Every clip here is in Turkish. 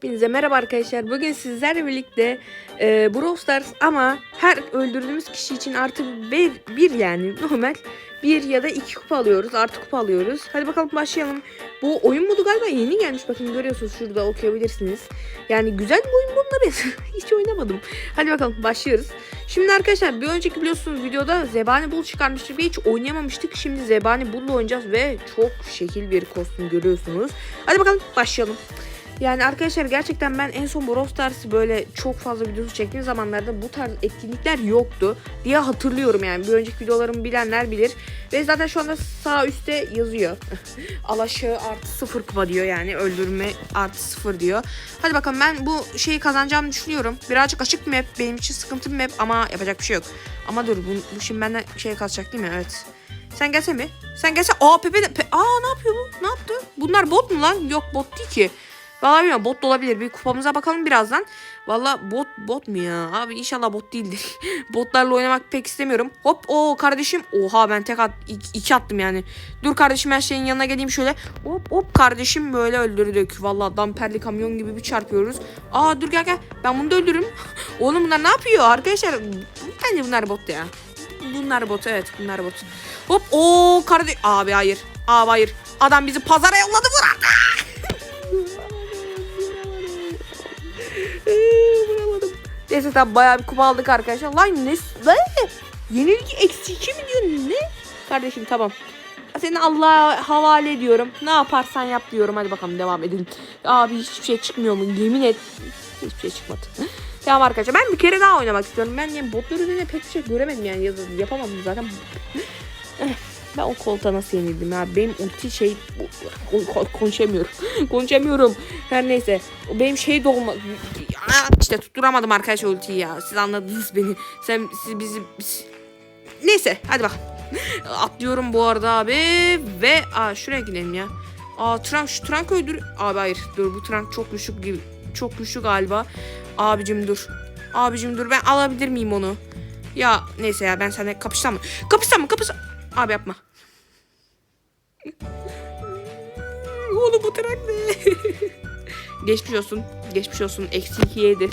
Hepinize merhaba arkadaşlar. Bugün sizlerle birlikte e, Brawl Stars ama her öldürdüğümüz kişi için artı bir, bir yani normal bir ya da iki kupa alıyoruz. Artı kupa alıyoruz. Hadi bakalım başlayalım. Bu oyun modu galiba yeni gelmiş. Bakın görüyorsunuz şurada okuyabilirsiniz. Yani güzel bir oyun moduna benziyor. Hiç oynamadım. Hadi bakalım başlıyoruz. Şimdi arkadaşlar bir önceki biliyorsunuz videoda Zebani Bull çıkarmıştık ve hiç oynayamamıştık. Şimdi Zebani Bull'la oynayacağız ve çok şekil bir kostüm görüyorsunuz. Hadi bakalım başlayalım. Yani arkadaşlar gerçekten ben en son Brawl Stars'ı böyle çok fazla videosu çektiğim zamanlarda bu tarz etkinlikler yoktu diye hatırlıyorum yani. Bir önceki videolarımı bilenler bilir. Ve zaten şu anda sağ üstte yazıyor. Alaşağı artı sıfır kupa diyor yani öldürme artı sıfır diyor. Hadi bakalım ben bu şeyi kazanacağımı düşünüyorum. Birazcık açık map benim için sıkıntı bir map ama yapacak bir şey yok. Ama dur bu, bu şimdi benden şey kazacak değil mi? Evet. Sen gelsene mi? Sen gelsene. Aa Pepe de... Pe- Aa ne yapıyor bu? Ne yaptı? Bunlar bot mu lan? Yok bot değil ki. Vallahi bilmiyorum bot da olabilir. Bir kupamıza bakalım birazdan. Vallahi bot bot mu ya? Abi inşallah bot değildir. Botlarla oynamak pek istemiyorum. Hop o kardeşim. Oha ben tek at iki, iki attım yani. Dur kardeşim her şeyin yanına geleyim şöyle. Hop hop kardeşim böyle öldürdük. Vallahi damperli kamyon gibi bir çarpıyoruz. Aa dur gel gel. Ben bunu da öldürürüm. Oğlum bunlar ne yapıyor arkadaşlar? Bence bunlar bot ya. Bunlar bot evet bunlar bot. Hop o kardeş. Abi hayır. Abi hayır. Adam bizi pazara yolladı Murat. Vuramadım. Neyse tamam bayağı bir kupa aldık arkadaşlar. Lan ne? Ne? Yenilgi eksi 2 mi diyorsun? Ne? Kardeşim tamam. Seni Allah'a havale ediyorum. Ne yaparsan yap diyorum. Hadi bakalım devam edelim. Abi hiçbir şey çıkmıyor mu? Yemin et. Hiçbir şey çıkmadı. tamam arkadaşlar ben bir kere daha oynamak istiyorum. Ben yani botlar üzerine pek bir şey göremedim yani. Yazı yapamadım zaten. Ben o koltuğa nasıl yenildim ya? Benim ulti şey konuşamıyorum. konuşamıyorum. Her neyse. Benim şey dolma işte tutturamadım arkadaşlar ultiyi ya. Siz anladınız beni. Sen siz bizi biz- neyse hadi bak. Atlıyorum bu arada abi ve aa şuraya gidelim ya. Aa Trunk şu Trunk öldür. Abi hayır dur bu Trunk çok güçlü gibi. Çok güçlü galiba. Abicim dur. Abicim dur ben alabilir miyim onu? Ya neyse ya ben seninle kapışsam mı? Kapışsam mı? Kapışsam. Abi yapma. Oğlum bu tren ne? Geçmiş olsun. Geçmiş olsun. Eksi iki yedik.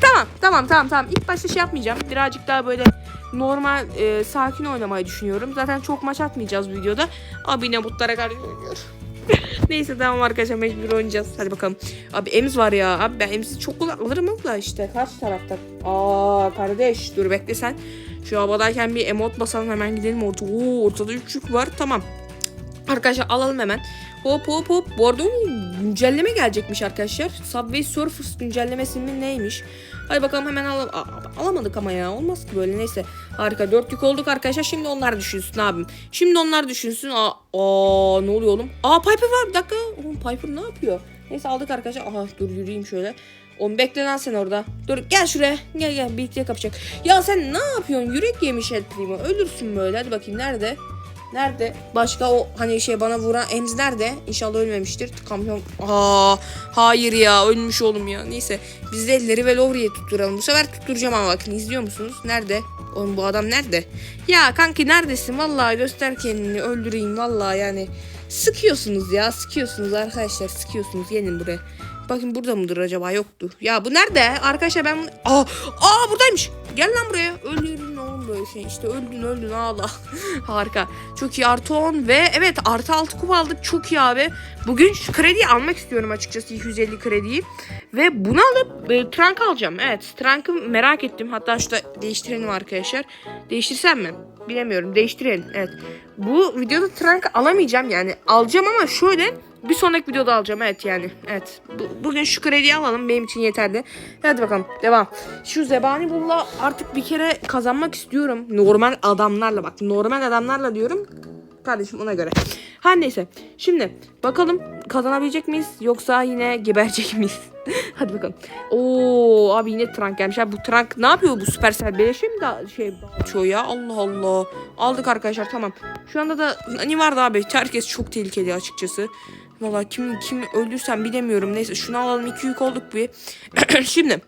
Tamam tamam tamam tamam. İlk başta şey yapmayacağım. Birazcık daha böyle normal e, sakin oynamayı düşünüyorum. Zaten çok maç atmayacağız videoda. Abi yine butlara karşı. Neyse tamam arkadaşlar mecbur oynayacağız. Hadi bakalım. Abi Ems var ya. Abi ben Ems'i çok alırım da işte karşı tarafta. Aa kardeş dur bekle sen. Şu havadayken bir emot basalım hemen gidelim orta. Oo, ortada üçlük var tamam. Arkadaşlar alalım hemen. Hop hop hop. Bu arada güncelleme gelecekmiş arkadaşlar. Subway Surfers güncellemesi mi neymiş? Hadi bakalım hemen. Aa, alamadık ama ya. Olmaz ki böyle. Neyse. Harika. Dört yük olduk arkadaşlar. Şimdi onlar düşünsün abim. Şimdi onlar düşünsün. Aa, aa ne oluyor oğlum? Aa Piper var. Bir dakika. Oğlum Piper ne yapıyor? Neyse aldık arkadaşlar. Aha dur yürüyeyim şöyle. Oğlum bekle lan sen orada. Dur gel şuraya. Gel gel birlikte kapacak. Ya sen ne yapıyorsun? Yürek yemiş El Primo. Ölürsün böyle. Hadi bakayım nerede? Nerede? Başka o hani şey bana vuran Ems nerede? İnşallah ölmemiştir. Kamyon. Aa, hayır ya ölmüş oğlum ya. Neyse biz de elleri ve Lowry'yi tutturalım. Bu sefer tutturacağım ama bakın izliyor musunuz? Nerede? Oğlum bu adam nerede? Ya kanki neredesin? Vallahi göster kendini öldüreyim vallahi yani. Sıkıyorsunuz ya sıkıyorsunuz arkadaşlar sıkıyorsunuz gelin buraya. Bakın burada mıdır acaba yoktu. Ya bu nerede? Arkadaşlar ben. Aa, aa buradaymış. Gel lan buraya. Öldürün böyle şey. İşte öldün öldün ağla. Harika. Çok iyi artı 10 ve evet artı 6 kupa aldık. Çok iyi abi. Bugün şu krediyi almak istiyorum açıkçası 250 krediyi. Ve bunu alıp e, Trunk alacağım. Evet Trunk'ı merak ettim. Hatta şurada değiştirelim arkadaşlar. Değiştirsem mi? Bilemiyorum. Değiştirelim. Evet. Bu videoda Trunk alamayacağım yani. Alacağım ama şöyle bir sonraki videoda alacağım evet yani. Evet. Bu- bugün şu krediyi alalım benim için yeterli. Hadi bakalım devam. Şu Zebani Bull'la artık bir kere kazanmak istiyorum. Normal adamlarla bak. Normal adamlarla diyorum. Kardeşim ona göre. Her neyse. Şimdi bakalım kazanabilecek miyiz yoksa yine geberecek miyiz? Hadi bakalım. Oo abi yine Trunk gelmiş. Abi bu Trunk ne yapıyor bu Supercell beleşe mi da şey açıyor ya? Allah Allah. Aldık arkadaşlar tamam. Şu anda da hani vardı abi. Herkes çok tehlikeli açıkçası. Valla kim kim öldürsem bilemiyorum. Neyse şunu alalım. iki yük olduk bir. Şimdi.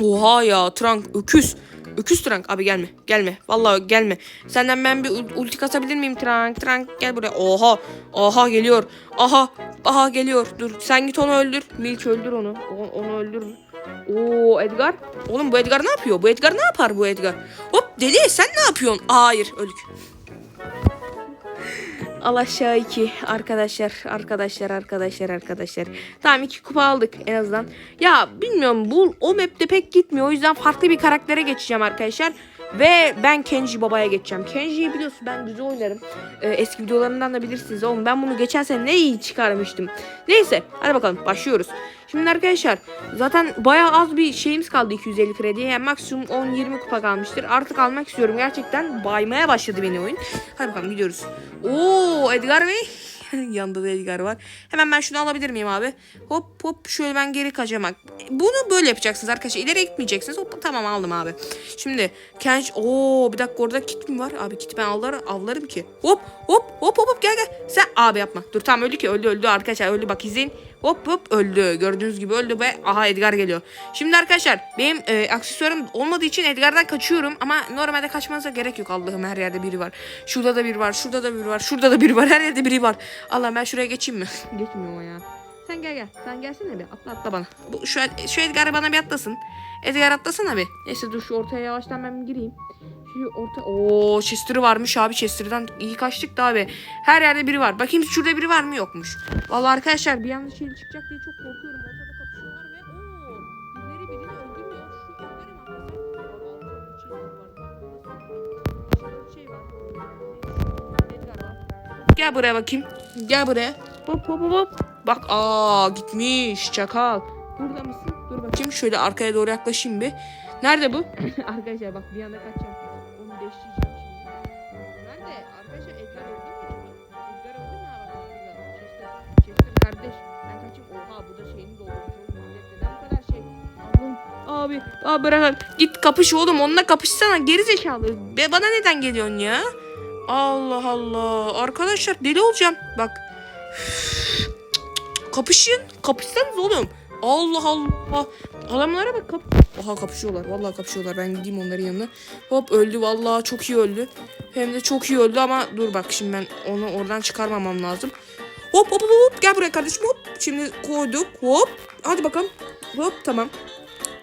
Oha ya Trunk öküz. Öküz Trank abi gelme. Gelme. Vallahi gelme. Senden ben bir ul- ulti kasabilir miyim Trank? Trank gel buraya. Oha. Oha geliyor. Aha. Aha geliyor. Dur sen git onu öldür. Milk öldür onu. O- onu öldür. Oo Edgar. Oğlum bu Edgar ne yapıyor? Bu Edgar ne yapar bu Edgar? Hop deli sen ne yapıyorsun? Hayır öldük. Al aşağı iki arkadaşlar arkadaşlar arkadaşlar arkadaşlar. Tamam iki kupa aldık en azından. Ya bilmiyorum bu o map'te pek gitmiyor. O yüzden farklı bir karaktere geçeceğim arkadaşlar. Ve ben Kenji babaya geçeceğim. Kenji'yi biliyorsun ben güzel oynarım. Ee, eski videolarımdan da bilirsiniz oğlum. Ben bunu geçen sene ne iyi çıkarmıştım. Neyse hadi bakalım başlıyoruz. Şimdi arkadaşlar zaten bayağı az bir şeyimiz kaldı 250 krediye. Yani maksimum 10-20 kupa kalmıştır. Artık almak istiyorum. Gerçekten baymaya başladı beni oyun. Hadi bakalım gidiyoruz. Oo Edgar Bey. Yanında da Edgar var. Hemen ben şunu alabilir miyim abi? Hop hop şöyle ben geri kaçamak. Bunu böyle yapacaksınız arkadaşlar. İleri gitmeyeceksiniz. Hop tamam aldım abi. Şimdi Kenj Oo bir dakika orada kit mi var? Abi kit ben avlarım, avlarım ki. Hop hop hop hop hop gel gel. Sen abi yapma. Dur tamam öldü ki öldü öldü arkadaşlar öldü bak izleyin. Hop hop öldü. Gördüğünüz gibi öldü ve aha Edgar geliyor. Şimdi arkadaşlar benim e, aksesuarım olmadığı için Edgar'dan kaçıyorum ama normalde kaçmanıza gerek yok Allah'ım her yerde biri var. Şurada da biri var, şurada da biri var, şurada da biri var, her yerde biri var. Allah ben şuraya geçeyim mi? Geçmiyorum ya. Sen gel gel. Sen gelsene bir. Atla atla bana. Bu şu şu Edgar bana bir atlasın. Edgar atlasana bir. Neyse dur şu ortaya yavaştan ben gireyim. Şu orta... Oo Chester'ı varmış abi. Chester'dan iyi kaçtık da abi. Her yerde biri var. Bakayım şurada biri var mı yokmuş. Vallahi arkadaşlar bir yanlış şey çıkacak diye çok korkuyorum. Ortada kapışıyorlar ve ooo. Birileri birini öldürmüyor. Şu var. Gel buraya bakayım. Gel buraya. Hop hop hop. Bak aa gitmiş çakal. Burada mısın? Dur bakayım şöyle arkaya doğru yaklaşayım bir. Nerede bu? arkadaşlar bak bir anda kaçacağım. Onu deşleyeceğim şimdi. Nerede? Arkadaşlar Edgar öldü mü acaba? Edgar öldü mü? Ha bak burada. Chester, Chester kardeş. Ben kaçayım. Oha bu da şeyini doldurmuş. oğlum. Millet Neden bu kadar şey? Allah'ım. Abi, abi bırak. Git kapış oğlum. Onunla kapışsana. Geri zekalı. Be, bana neden geliyorsun ya? Allah Allah. Arkadaşlar deli olacağım. Bak. Kapışın. Kapışsanız oğlum. Allah Allah. Adamlara bak kap. Oha kapışıyorlar. Vallahi kapışıyorlar. Ben gideyim onların yanına. Hop öldü. Vallahi çok iyi öldü. Hem de çok iyi öldü ama dur bak şimdi ben onu oradan çıkarmamam lazım. Hop hop hop hop. Gel buraya kardeşim hop. Şimdi koyduk. Hop. Hadi bakalım. Hop tamam.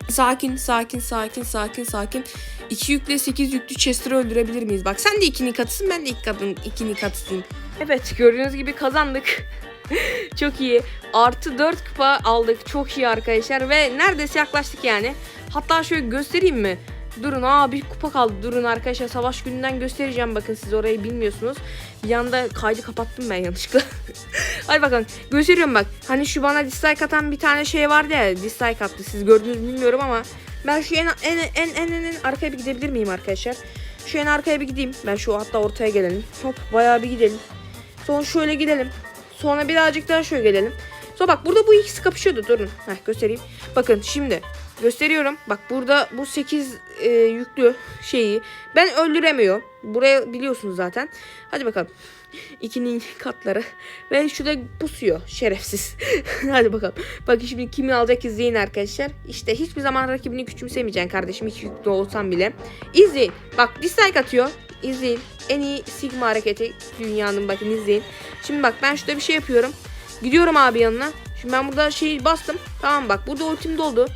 Sakin, sakin, sakin, sakin, sakin. 2 yükle 8 yüklü Chester'ı öldürebilir miyiz? Bak sen de ikini katısın ben de iki kadın ikini katısın. Evet gördüğünüz gibi kazandık. Çok iyi. Artı 4 kupa aldık. Çok iyi arkadaşlar ve neredeyse yaklaştık yani. Hatta şöyle göstereyim mi? Durun aa bir kupa kaldı. Durun arkadaşlar savaş gününden göstereceğim. Bakın siz orayı bilmiyorsunuz. Bir anda kaydı kapattım ben yanlışlıkla. Hadi bakalım. Gösteriyorum bak. Hani şu bana dislike atan bir tane şey vardı ya. Dislike attı. Siz gördünüz bilmiyorum ama. Ben şu en en en en en, en arkaya bir gidebilir miyim arkadaşlar? Şu en arkaya bir gideyim. Ben şu hatta ortaya gelelim. Hop bayağı bir gidelim. Sonra şöyle gidelim. Sonra birazcık daha şöyle gelelim. Sonra bak burada bu ikisi kapışıyordu. Durun. Heh, göstereyim. Bakın şimdi gösteriyorum. Bak burada bu 8 e, yüklü şeyi ben öldüremiyor. Buraya biliyorsunuz zaten. Hadi bakalım. İkinin katları. Ve şurada pusuyor. Şerefsiz. Hadi bakalım. Bakın şimdi kimi alacak izleyin arkadaşlar. İşte hiçbir zaman rakibini küçümsemeyeceksin kardeşim. Hiç yüklü olsam bile. İzleyin. Bak dislike atıyor. İzleyin. En iyi Sigma hareketi dünyanın bakın izleyin. Şimdi bak ben şurada bir şey yapıyorum. Gidiyorum abi yanına. Şimdi ben burada şeyi bastım. Tamam bak burada ultim doldu.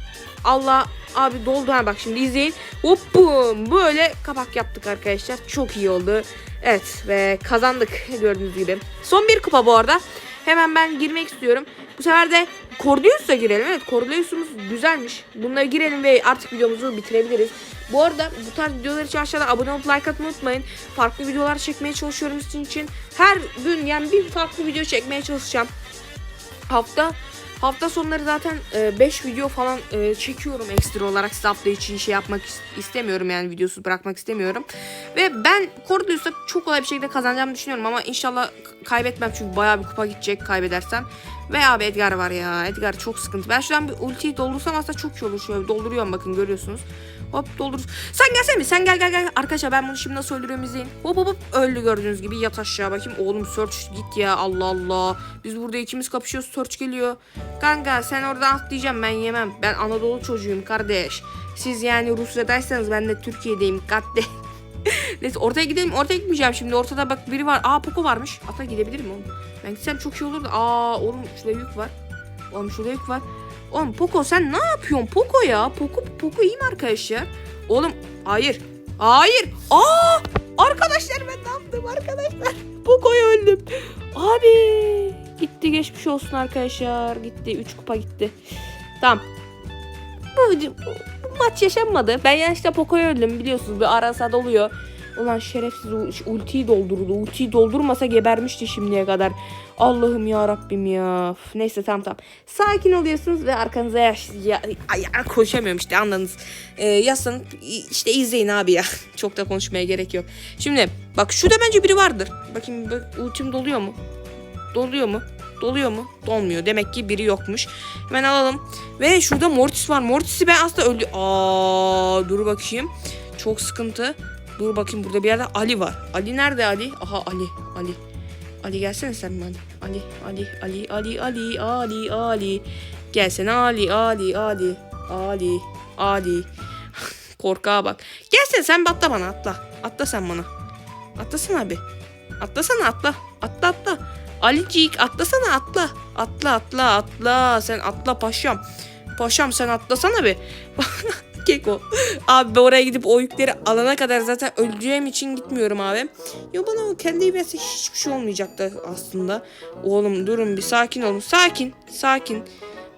Allah abi doldu ha bak şimdi izleyin. Hop bum böyle kapak yaptık arkadaşlar. Çok iyi oldu. Evet ve kazandık gördüğünüz gibi. Son bir kupa bu arada. Hemen ben girmek istiyorum. Bu sefer de Cordeus'a girelim. Evet Cordeus'umuz güzelmiş. Bunlara girelim ve artık videomuzu bitirebiliriz. Bu arada bu tarz videolar için aşağıda abone olup like atmayı unutmayın. Farklı videolar çekmeye çalışıyorum sizin için. Her gün yani bir farklı video çekmeye çalışacağım. Hafta hafta sonları zaten 5 video falan e, çekiyorum ekstra olarak size hafta için şey yapmak is- istemiyorum yani videosu bırakmak istemiyorum. Ve ben Cordelus'ta çok kolay bir şekilde kazanacağımı düşünüyorum ama inşallah kaybetmem çünkü bayağı bir kupa gidecek kaybedersem. Ve abi Edgar var ya Edgar çok sıkıntı. Ben şuradan bir ultiyi doldursam aslında çok iyi olur. Şöyle dolduruyorum bakın görüyorsunuz. Hop doldur. Sen gelsene mi? Sen gel gel gel. Arkadaşlar ben bunu şimdi nasıl öldürüyorum izleyin. Hop hop hop. Öldü gördüğünüz gibi. Yat aşağı bakayım. Oğlum search git ya. Allah Allah. Biz burada ikimiz kapışıyoruz. Search geliyor. Kanka sen oradan atlayacağım. Ben yemem. Ben Anadolu çocuğuyum kardeş. Siz yani Rusya'daysanız ben de Türkiye'deyim. Gatte. Neyse ortaya gidelim. Ortaya gitmeyeceğim şimdi. Ortada bak biri var. Aa Poco varmış. Ata gidebilir mi oğlum? Ben gitsem çok iyi olurdu. Aa oğlum şurada yük var. Oğlum şurada yük var. Oğlum Poco sen ne yapıyorsun Poco ya? Poco Poco iyi mi arkadaşlar? Oğlum hayır. Hayır. Aa! Arkadaşlar ben ne arkadaşlar? Poco'ya öldüm. Abi gitti geçmiş olsun arkadaşlar. Gitti 3 kupa gitti. Tamam. Bu, bu, bu maç yaşanmadı. Ben yanlışlıkla Poco'ya öldüm biliyorsunuz. Bir arasa doluyor. Ulan şerefsiz ultiyi doldurdu. Ultiyi doldurmasa gebermişti şimdiye kadar. Allah'ım ya Rabbim ya. Üf, Neyse tamam tamam. Sakin oluyorsunuz ve arkanıza yaş... Ya, ya, konuşamıyorum işte anladınız. Ee, yaslanıp işte izleyin abi ya. Çok da konuşmaya gerek yok. Şimdi bak şurada bence biri vardır. Bakayım bak, ultim doluyor mu? Doluyor mu? Doluyor mu? Dolmuyor. Demek ki biri yokmuş. Hemen alalım. Ve şurada Mortis var. Mortis'i ben aslında öldü. Aa, dur bakayım. Çok sıkıntı. Dur bakayım burada bir yerde Ali var. Ali nerede Ali? Aha Ali. Ali. Ali gelsene sen mi Ali? Ali, Ali, Ali, Ali, Ali, Ali. Gelsene Ali, Ali, Ali, Ali, Ali. Korkağa bak. Gelsene sen atla bana atla. Atla sen bana. Atlasana abi. Atlasana atla. Atla atla. Alicik atlasana atla. Atla atla atla. Sen atla paşam. Paşam sen atlasana be. Keko. Abi ben oraya gidip o yükleri alana kadar zaten öleceğim için gitmiyorum abi. Ya bana o kendi verse hiçbir şey olmayacaktı aslında. Oğlum durun bir sakin olun. Sakin. Sakin.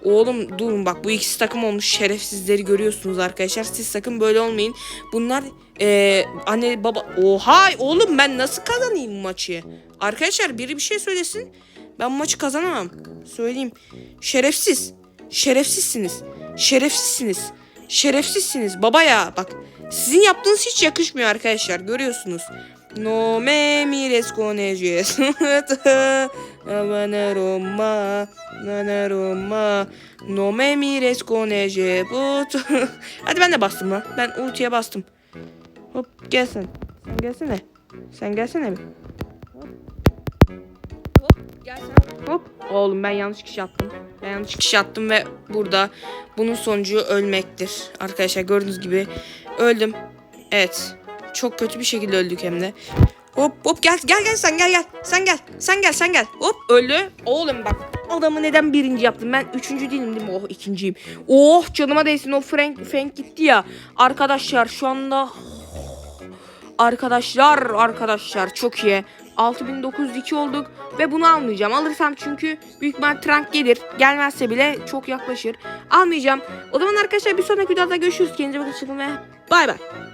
Oğlum durun bak bu ikisi takım olmuş şerefsizleri görüyorsunuz arkadaşlar. Siz sakın böyle olmayın. Bunlar eee, anne baba. Oha oğlum ben nasıl kazanayım bu maçı? Arkadaşlar biri bir şey söylesin. Ben bu maçı kazanamam. Söyleyeyim. Şerefsiz. Şerefsizsiniz. Şerefsizsiniz. Şerefsizsiniz baba ya bak. Sizin yaptığınız hiç yakışmıyor arkadaşlar. Görüyorsunuz. No me mires con ellos. Roma, Havana Roma. No me mires con ellos. Hadi ben de bastım lan. Ben ultiye bastım. Hop gel sen. Sen gelsene. Sen gelsene bir. Hop gel sen. Hop. Oğlum ben yanlış kişi attım. Ben yanlış kişi attım ve burada bunun sonucu ölmektir. Arkadaşlar gördüğünüz gibi öldüm. Evet. Çok kötü bir şekilde öldük hem de. Hop hop gel gel gel sen gel gel. Sen gel. Sen gel sen gel. Hop öldü. Oğlum bak adamı neden birinci yaptım? Ben üçüncü değilim değil mi? Oh ikinciyim. Oh canıma değsin o Frank, Frank gitti ya. Arkadaşlar şu anda Arkadaşlar arkadaşlar çok iyi. 6902 olduk ve bunu almayacağım. Alırsam çünkü büyük ihtimal trank gelir. Gelmezse bile çok yaklaşır. Almayacağım. O zaman arkadaşlar bir sonraki videoda görüşürüz. Kendinize bakın çıkın ve bay bay.